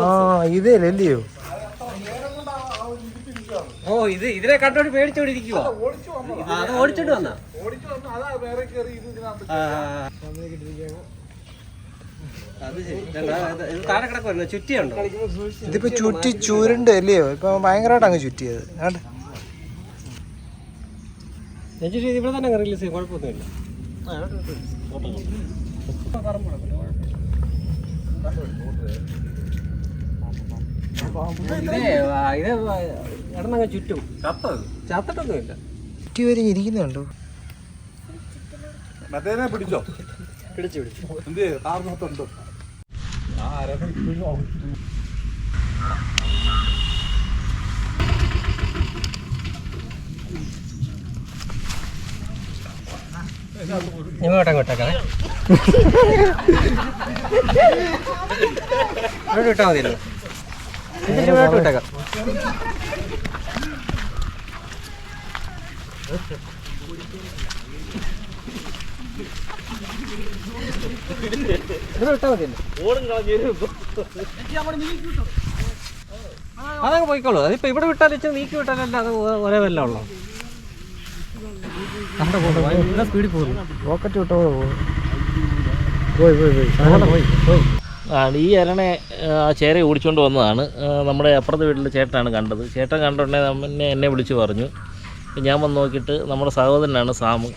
ആ ഇതേ അല്ലയോ ഓ ഇത് ഇതിനെ കണ്ടോണ്ട് പേടിച്ചോണ്ടിരിക്കുവോ അത് ഓടിച്ചോണ്ട് വന്നാ. അത് ശരി. താഴെ ചുറ്റിയുണ്ടോ? ഇതിപ്പോ ചുറ്റി ചുരുണ്ട് അല്ലയോ? ഇപ്പൊ ഭയങ്കരമായിട്ട് അങ്ങ് ചുറ്റിയത്. രജിഷ് ഇവിടെ തന്നെ റിലീസ് ചെയ്യും. കുഴപ്പമൊന്നുമില്ല. ഇതേ ആ, ഇത് കിടന്നങ്ങ് ചുറ്റും. ചത്തത് ചത്തിട്ടൊന്നുമില്ല. ചുറ്റി വരെ ഇരിക്കുന്നുണ്ടോ മറ്റേനെ പിടിച്ചോ. പിടിച്ചു പിടിച്ചു. എന്ത് കാറിനകത്തുണ്ട്? ഇങ്ങോട്ട് അങ്ങോട്ടേക്കാ ഇവിടെ വിട്ടാൽ മതിയല്ലോ വിട്ടാൽ മതിയല്ലോ. അതങ്ങ് പോയിക്കോളൂ. അതിപ്പോ ഇവിടെ വെച്ചാൽ നീക്കി വിട്ടാലല്ല അത് ഒരേ വല്ല ഉള്ളൂ. സ്പീഡിൽ പോകുന്നു റോക്കറ്റ് വിട്ടോ പോയി പോയി പോയി. സാധനം പോയി. പോയി. ആണ് ഈ അരണെ ആ ചേര ഓടിച്ചുകൊണ്ട് വന്നതാണ്. നമ്മുടെ അപ്പുറത്തെ വീട്ടിലെ ചേട്ടനാണ് കണ്ടത്. ചേട്ടൻ കണ്ടുടനെ എന്നെ എന്നെ വിളിച്ചു പറഞ്ഞു. ഞാൻ വന്ന് നോക്കിയിട്ട് നമ്മുടെ സഹോദരനാണ് സാമ്.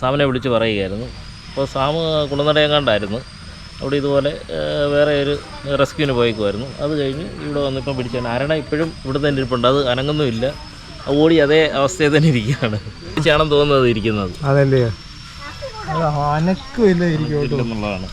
സാമിനെ വിളിച്ച് പറയുകയായിരുന്നു. അപ്പോൾ സാമ് കുളനടയങ്ങാണ്ടായിരുന്നു. അവിടെ ഇതുപോലെ വേറെ ഒരു റെസ്ക്യൂവിന് പോയേക്കുമായിരുന്നു അത് കഴിഞ്ഞ് ഇവിടെ വന്നിപ്പം പിടിച്ചാണ് അരണ ഇപ്പോഴും ഇവിടെ തന്നെ ഇരിപ്പുണ്ട്. അത് അനങ്ങുന്നുമില്ല. ഓടി അതേ അവസ്ഥയിൽ തന്നെ ഇരിക്കുകയാണ്. ചേണം തോന്നുന്നത് ഇരിക്കുന്നത്. അതല്ലേ? അനക്കും ഇല്ല ഇരിക്കും എന്നുള്ളതാണ്